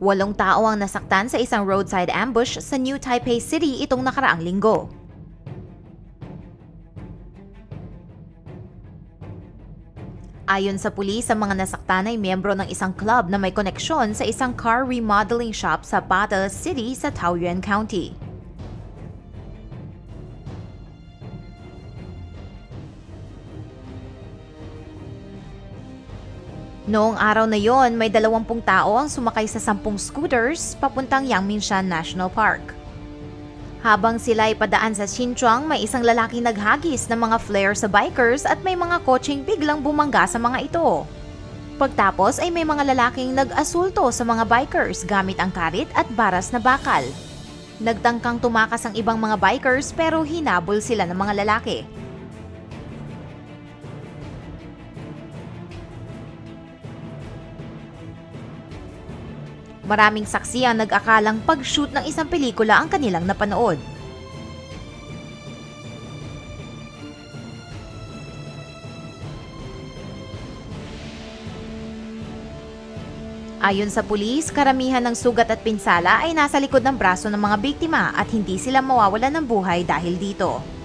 Walong tao ang nasaktan sa isang roadside ambush sa New Taipei City itong nakaraang linggo. Ayon sa pulis, ang mga nasaktan ay miyembro ng isang club na may koneksyon sa isang car remodeling shop sa Bata City sa Taoyuan County. Noong araw na yon, may dalawampung tao ang sumakay sa sampung scooters papuntang Yangmingshan National Park. Habang sila ay padaan sa Xinchuang, may isang lalaki naghagis ng mga flare sa bikers at may mga kotseng biglang bumangga sa mga ito. Pagtapos ay may mga lalaking nag-asulto sa mga bikers gamit ang karit at baras na bakal. Nagtangkang tumakas ang ibang mga bikers pero hinabol sila ng mga lalaki. Maraming saksi ang nag-akalang pag-shoot ng isang pelikula ang kanilang napanood. Ayon sa pulis, karamihan ng sugat at pinsala ay nasa likod ng braso ng mga biktima at hindi sila mawawalan ng buhay dahil dito.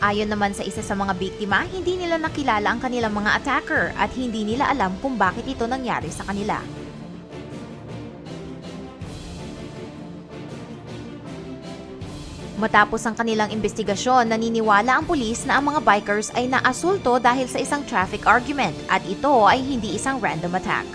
Ayon naman sa isa sa mga biktima, hindi nila nakilala ang kanilang mga attacker at hindi nila alam kung bakit ito nangyari sa kanila. Matapos ang kanilang investigasyon, naniniwala ang pulis na ang mga bikers ay naasulto dahil sa isang traffic argument at ito ay hindi isang random attack.